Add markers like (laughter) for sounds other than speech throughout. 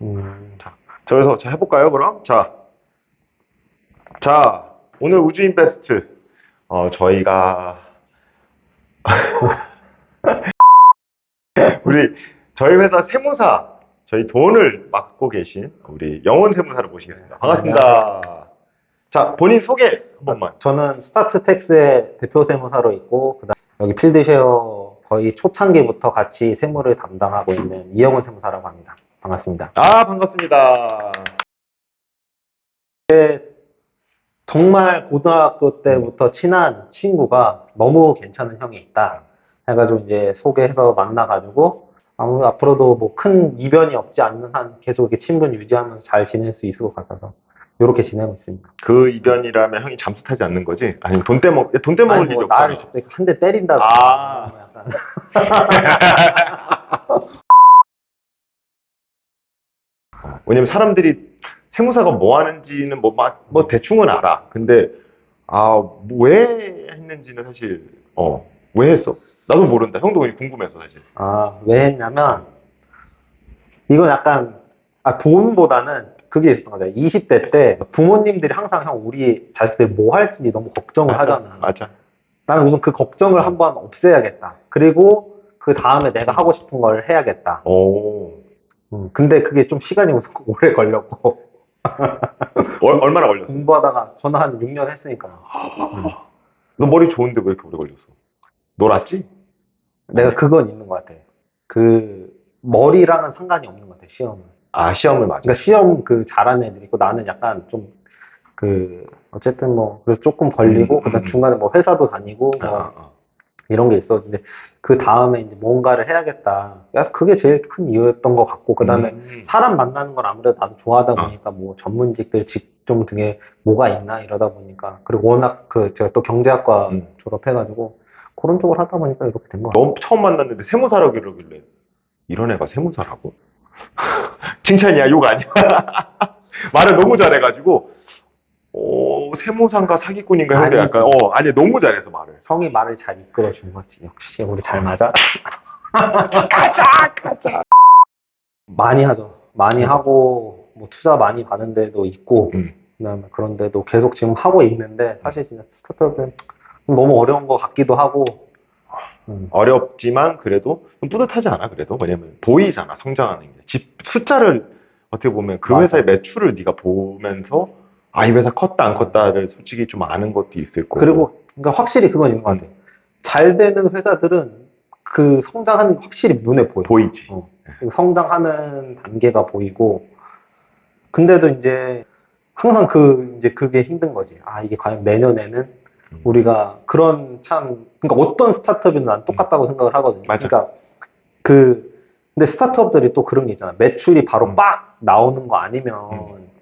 음, 자, 그래서 자, 해볼까요, 그럼? 자, 자, 오늘 우주인 베스트, 어, 저희가, (laughs) 우리, 저희 회사 세무사, 저희 돈을 맡고 계신 우리 영원 세무사를 모시겠습니다. 반갑습니다. 자, 본인 소개 한 번만. 저는 스타트텍스의 대표 세무사로 있고 그다음 여기 필드쉐어 거의 초창기부터 같이 세무를 담당하고 있는 이영훈 세무사라고 합니다. 반갑습니다. 아, 반갑습니다. 정말 고등학교 때부터 친한 친구가 너무 괜찮은 형이 있다. 해가지고 이제 소개해서 만나가지고 아무 앞으로도 뭐 큰 이변이 없지 않는 한 계속 이렇게 친분 유지하면서 잘 지낼 수 있을 것 같아서 이렇게 지내고 있습니다. 그 이변이라면 형이 잠수 타지 않는 거지? 아니면 돈 떼먹, 돈 떼먹을 아니, 일이 뭐 없잖아. 나를 갑자기 한 대 때린다고 아. 뭐 약간 (laughs) 왜냐면 사람들이 세무사가 뭐 하는지는 뭐, 막- 뭐 대충은 알아. 근데, 아, 뭐왜 했는지는 사실, 어, 왜 했어? 나도 모른다. 형도 궁금해서 사실. 아, 왜 했냐면, 이건 약간, 아, 돈보다는 그게 있었던 거죠. 20대 때 부모님들이 항상 형, 우리 자식들 뭐 할지 너무 걱정을 하잖아. 맞아. 나는 우선 그 걱정을 한번 없애야겠다. 그리고 그 다음에 내가 하고 싶은 걸 해야겠다. 오. 음, 근데 그게 좀 시간이 우선 (laughs) 오래 걸렸고, 얼, 얼마나 걸렸어? 공부하다가 저는 한 6년 했으니까. 음. 너 머리 좋은데 왜 이렇게 오래 걸렸어? 놀았지? 내가 그건 있는 것 같아. 그, 머리랑은 상관이 없는 것 같아, 시험은. 아, 시험을 맞아. 그러니까 시험 그 잘하는 애들이 있고 나는 약간 좀 그 어쨌든 뭐 그래서 조금 걸리고 음, 그다음 음. 중간에 뭐 회사도 다니고 아, 뭐 아, 아. 이런 게 있었는데 그 다음에 이제 뭔가를 해야겠다. 그래서 그게 제일 큰 이유였던 것 같고 그 다음에 음. 사람 만나는 걸 아무래도 나도 좋아하다 아. 보니까 뭐 전문직들 직종 등에 뭐가 있나 이러다 보니까 그리고 워낙 그 제가 또 경제학과 음. 졸업해가지고 그런 쪽을 하다 보니까 이렇게 된것 같아요. 너 처음 만났는데 세무사라고 그러길래 이런 애가 세무사라고? (laughs) 칭찬이야, 욕 아니야? (laughs) 말을 너무 잘해가지고 어, 세무사인가 사기꾼인가 했는데 아니지. 약간 어, 아니 너무 잘해서 말을. 형이 말을 잘 이끌어 준 거지. 역시 우리 잘 맞아. 가자, 가자. 많이 하죠. 많이 하고 뭐 투자 많이 받은 데도 있고 음. 그다음에 그런 데도 계속 지금 하고 있는데 사실 진짜 스타트업은 너무 어려운 것 같기도 하고 음, 어렵지만 그래도 좀 뿌듯하지 않아 그래도 왜냐면 보이잖아 성장하는 게 집 숫자를 어떻게 보면 그 맞아. 회사의 매출을 네가 보면서 아 이 회사 컸다 안 컸다를 솔직히 좀 아는 것도 있을 거고 그리고 그러니까 확실히 그건 있는 것 같아요. 잘 되는 회사들은 그 성장하는 게 확실히 눈에 보여. 보이지 어. 성장하는 단계가 보이고 근데도 이제 항상 그 이제 그게 힘든 거지. 아 이게 과연 내년에는 음. 우리가 그런 참 그러니까 어떤 스타트업이든 난 똑같다고 생각을 하거든요. 맞아. 그러니까 그 근데 스타트업들이 또 그런 게 있잖아. 매출이 바로 음. 빡 나오는 거 아니면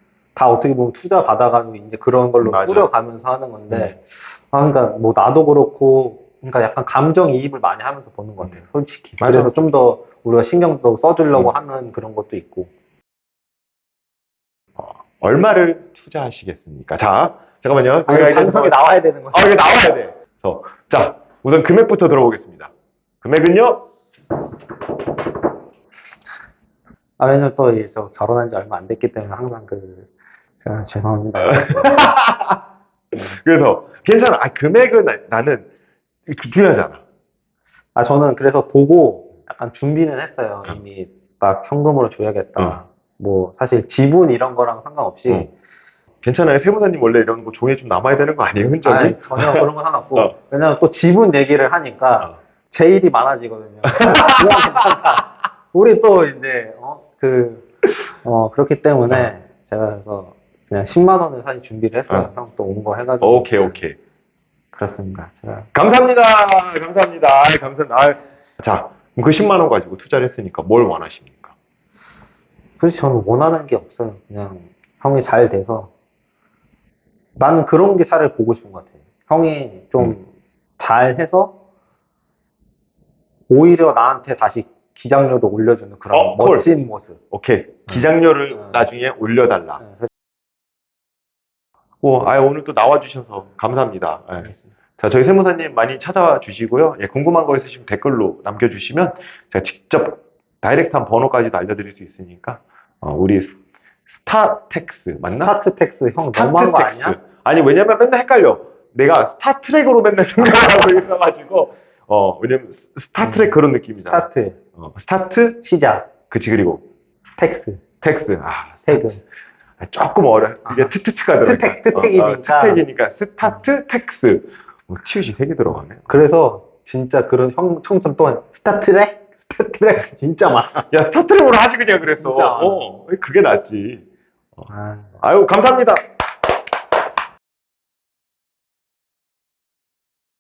다 어떻게 보면 투자 받아가지고 이제 그런 걸로 맞아. 꾸려가면서 하는 건데 아 그러니까 뭐 나도 그렇고 그러니까 약간 감정이입을 많이 하면서 보는 것 같아요. 솔직히. 맞아. 그래서 좀 더 우리가 신경도 써주려고 음. 하는 그런 것도 있고. 얼마를 투자하시겠습니까? 자 잠깐만요 아니, 저희가 이제 방송에 뭐- 나와야 되는 거죠. 아 이게 나와야 돼 그래서 자 우선 금액부터 들어보겠습니다 금액은요 아, 왜냐면 또 이제 저 결혼한 지 얼마 안 됐기 때문에 항상 그, 제가 죄송합니다. (laughs) 그래서 괜찮아 아 금액은 나- 나는 중요하잖아 아, 저는 그래서 보고 약간 준비는 했어요. 어. 이미 막 현금으로 줘야겠다. 어. 뭐, 사실 지분 이런 거랑 상관없이. 어. 괜찮아요 세무사님 원래 이런 거 종이에 좀 남아야 되는 거 아니에요 흔적이? 아니, 전혀 그런 건 상관없고. (laughs) 어. 왜냐면 또 지분 얘기를 하니까 어. 제 일이 많아지거든요. 그건 (laughs) 괜찮다. 우리 또 이제, 어, 그, 어, 그렇기 때문에 제가 그래서 그냥 10만 원을 사실 준비를 했어요. 어. 형또 온 거 해가지고. 오케이 오케이 그렇습니다. 제가 감사합니다. 감사합니다. 아이, 감사합니다. 아이. 자, 그럼 그 10만 원 가지고 투자를 했으니까 뭘 원하십니까? 솔직히 저는 원하는 게 없어요. 그냥 형이 잘 돼서 나는 그런 게 차라리 보고 싶은 것 같아요. 형이 좀 음. 잘해서 오히려 나한테 다시 기장료도 올려주는 그런 어, 콜. 멋진 모습. 오케이. 기장료를 음. 나중에 올려달라. 네, 그래서 오, 아 오늘 또 나와주셔서 감사합니다. 예. 알겠습니다. 자, 저희 세무사님 많이 찾아와 주시고요. 예, 궁금한 거 있으시면 댓글로 남겨주시면 제가 직접 다이렉트한 번호까지도 알려드릴 수 있으니까 어, 우리 스타텍스 맞나? 스타트텍스 형 너무한 거 스타트텍스. 아니야? 아니 왜냐면 맨날 헷갈려. 내가 스타트랙으로 맨날 생각하고 (laughs) 있어가지고 어 왜냐면 스- 스타트랙 그런 느낌이잖아. 스타트, 어, 스타트 시작, 그치 그리고 텍스, 텍스 아 태그. 아, 조금 어려. 이게 아하. 트트트가 들어가. 트텍, 트텍이니까. 트텍이니까 스타트 텍스. 뭐 티읕이 세개 들어가네. 그래서 진짜 그런 형, 청점 또한 스타트랙? 스타트랙 (laughs) 진짜 많아. 야 스타트랙으로 하지 그냥 그랬어. 진짜. 어 그게 낫지. 아. 아유 감사합니다.